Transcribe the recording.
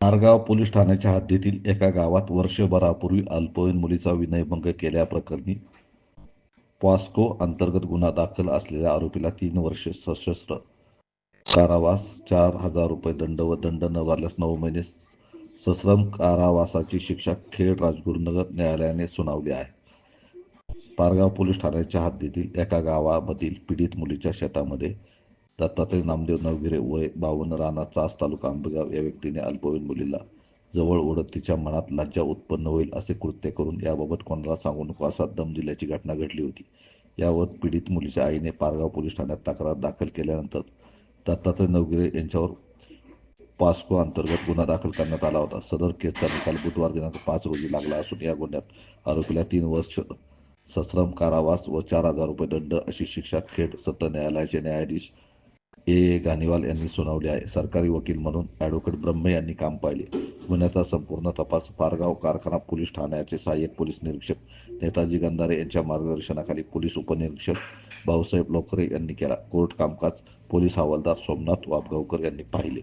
नारगाव police ठाण्याच्या हद्दीतील एका गावात वर्षभरापूर्वी अल्पवयीन मुलीचा विनयभंग केल्याप्रकरणी पॉस्को अंतर्गत गुन्हा दाखल असलेल्या आरोपीला तीन वर्षे सशस्त्र कारावास चार हजार रुपये दंड व दंड न भरल्यास नऊ महिने सश्रम कारावासाची शिक्षा खेड राजगुरुनगर न्यायालयाने सुनावली आहे. पारगाव पोलीस ठाण्याच्या हद्दीतील एका गावामधील पीडित मुलीच्या शेतामध्ये दत्तात्रय नामदेव नवगिरे वय बावन्न राणा चास तालुका आंबेगाव या व्यक्तीने अल्पवयीन मुलीला जवळ ओढत तिच्या मनात लज्जा उत्पन्न होईल असे कृत्य करून याबाबत कोणाला सांगू नको असा दम दिल्याची घटना घडली होती. यावर पीडित मुलीच्या आईने पारगाव पोलीस ठाण्यात तक्रार दाखल केल्यानंतर दत्तात्रय नवगिरे यांच्यावर पास्को अंतर्गत गुन्हा दाखल करण्यात आला होता. सदर केसचा निकाल बुधवार दिनांक पाच रोजी लागला असून या गुन्ह्यात आरोपीला तीन वर्ष सश्रम कारावास व चार हजार रुपये दंड अशी शिक्षा खेड सत्र न्यायालयाचे न्यायाधीश ए ए गानिवाल यांनी सुनावले आहे. सरकारी वकील म्हणून ॲडव्होकेट ब्रह्मे यांनी काम पाहिले. गुन्ह्याचा संपूर्ण तपास पारगाव कारखाना पोलीस ठाण्याचे सहाय्यक पोलीस निरीक्षक नेताजी गंधारे यांच्या मार्गदर्शनाखाली पोलीस उपनिरीक्षक भाऊसाहेब लोकरे यांनी केला. कोर्ट कामकाज पोलीस हवालदार सोमनाथ वाबगावकर यांनी पाहिले.